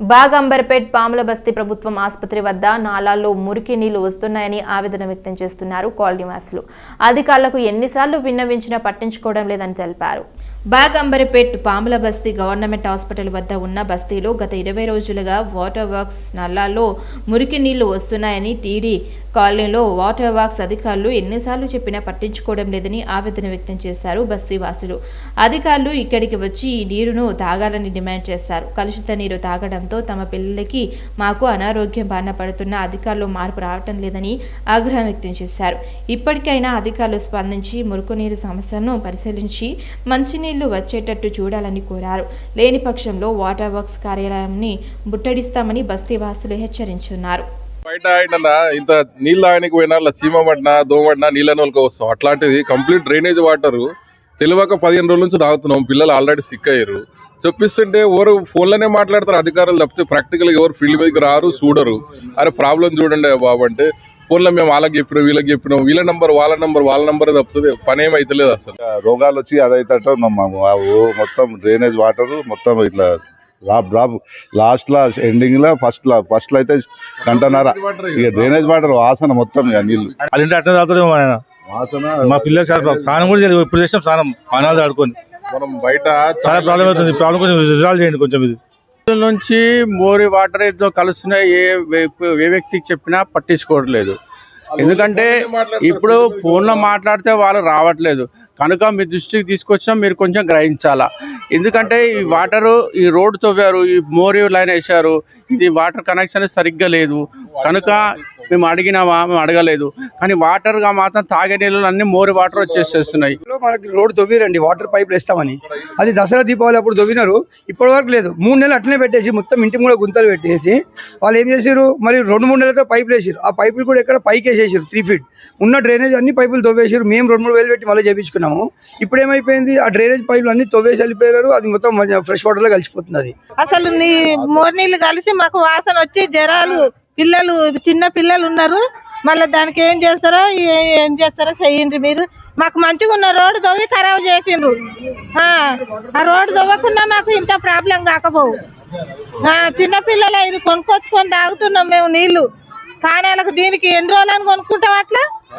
బాగంబర్పేట్ పాముల బస్తీ ప్రభుత్వం ఆసుపత్రి వద్ద నాలాల్లో మురికి నీళ్ళు వస్తున్నాయని ఆవేదన వ్యక్తం చేస్తున్నారు కాలనీవాసులు అధికారులకు ఎన్నిసార్లు విన్నవించినా పట్టించుకోవడం లేదని తెలిపారు. బాగంబరిపేట్ పాముల బస్తీ గవర్నమెంట్ హాస్పిటల్ వద్ద ఉన్న బస్తీలో గత ఇరవై రోజులుగా వాటర్ వర్క్స్ నల్లాల్లో మురికి నీళ్ళు వస్తున్నాయని టీడీ కాలనీలో వాటర్ వర్క్స్ అధికారులు ఎన్నిసార్లు చెప్పినా పట్టించుకోవడం లేదని ఆవేదన వ్యక్తం చేశారు బస్తీ వాసులు అధికారులు ఇక్కడికి వచ్చి ఈ నీరును తాగాలని డిమాండ్ చేశారు. కలుషిత నీరు తాగడంతో తమ పిల్లలకి మాకు అనారోగ్యం బారిన పడుతున్న అధికారులు మార్పు రావటం లేదని ఆగ్రహం వ్యక్తం చేశారు. ఇప్పటికైనా అధికారులు స్పందించి మురుగునీరు సమస్యను పరిశీలించి మంచినీళ్ళు వచ్చేటట్టు చూడాలని కోరారు. లేని పక్షంలో వాటర్ వర్క్స్ కార్యాలయాన్ని ముట్టడిస్తామని బస్తీ వాసులు హెచ్చరించున్నారు. బయట ఏంటన్నా ఇంత నీళ్ళు తాగడానికి పోయినా అలా చీమ పడినా దోమడినా నీళ్ళని వాళ్ళకి వస్తాం అట్లాంటిది కంప్లీట్ డ్రైనేజ్ వాటర్. తెలియక పదిహేను రోజుల నుంచి తాగుతున్నాం. పిల్లలు ఆల్రెడీ సిక్ అయ్యారు. చెప్పిస్తుంటే ఎవరు ఫోన్లోనే మాట్లాడతారు అధికారులు తప్పితే ప్రాక్టికల్ ఎవరు ఫీల్డ్ మీదకి రారు చూడరు. అరే ప్రాబ్లం చూడండి బాబు అంటే ఫోన్లో మేము వాళ్ళకి చెప్పినాం వీళ్ళకి చెప్పినాం. వీళ్ళ నంబర్ వాళ్ళ నంబర్ వాళ్ళ నంబర్ తప్పుతుంది పని ఏమైతలేదు అసలు. రోగాలు వచ్చి అదైతే మొత్తం డ్రైనేజ్ వాటర్ మొత్తం ఇట్లా డ్రాప్ డ్రాప్ లాస్ట్ లా ఎండింగ్ లా ఫస్ట్ లా ఫస్ట్లో అయితే గంటన్నర. ఇక డ్రైనేజ్ వాటర్ వాసన మొత్తం ఇక నీళ్ళు. ఇంటి అట్లా తాగుతాడు ఆయన వాసన మా పిల్లలు చాలా స్నానం కూడా చేయలేదు ఇప్పుడు చేసినాం స్నానం పానాలు ఆడుకొని మనం బయట చాలా ప్రాబ్లం అవుతుంది ప్రాబ్లం కొంచెం రిజాల్వ్ చేయండి కొంచెం ఇది. నుంచి మోరి వాటర్ ఏదో కలుస్తున్న ఏ ఏ వ్యక్తికి చెప్పినా పట్టించుకోవట్లేదు. ఎందుకంటే ఇప్పుడు ఫోన్లో మాట్లాడితే వాళ్ళు రావట్లేదు. కనుక మీ దృష్టికి తీసుకొచ్చినా మీరు కొంచెం గ్రహించాలా. ఎందుకంటే ఈ వాటరు ఈ రోడ్డు తవ్వారు ఈ మోరి లైన్ వేశారు ఇది వాటర్ కనెక్షన్ సరిగ్గా లేదు. కనుక మేము అడిగినామా? మేము అడగలేదు. కానీ వాటర్గా మాత్రం తాగే నీళ్ళు అన్ని మోరి వాటర్ వచ్చేసేస్తున్నాయి. లో మనకి రోడ్ దొవ్విరండి వాటర్ పైపులు వేస్తామని అది దసరా దీపావళి అప్పుడు దొవ్వినారు ఇప్పటి వరకు లేదు. మూడు నెలలు అట్లనే పెట్టేసి మొత్తం ఇంటి కూడా గుంతలు పెట్టేసి వాళ్ళు ఏం చేసారు మరి రెండు మూడు నెలలతో పైపులు వేసారు ఆ పైపులు కూడా ఎక్కడ పైకి వేసేసారు త్రీ ఫీట్ ఉన్న డ్రైనేజ్ అన్ని పైపులు తవ్వేసారు మేము రెండు మూడు వేలు పెట్టి మళ్ళీ చేయించుకున్నాము ఇప్పుడు ఏమైపోయింది? ఆ డ్రైనేజ్ పైపులు అన్ని తవ్వేసి వెళ్ళిపోయారు. అది మొత్తం ఫ్రెష్ వాటర్లో కలిసిపోతుంది అది అసలు నీ మోర్ నీళ్ళు కలిసి మాకు వాసన వచ్చి జ్వరాలు పిల్లలు చిన్న పిల్లలు ఉన్నారు. మళ్ళీ దానికి ఏం చేస్తారో ఏ- ఏం చేస్తారో చెయ్యండి మీరు. మాకు మంచిగా ఉన్న రోడ్డు దొవ్వి ఖరాబ్ చేసిండ్రు. ఆ ఆ రోడ్డు దొవ్వకుండా మాకు ఇంత ప్రాబ్లం కాకపోవు. ఆ, చిన్న పిల్లలు ఇది కొనుక్కొచ్చుకొని తాగుతున్నాం మేము నీళ్ళు. కానేలకు దీనికి ఎన్ని రోజులని కొనుక్కుంటాం అట్లా?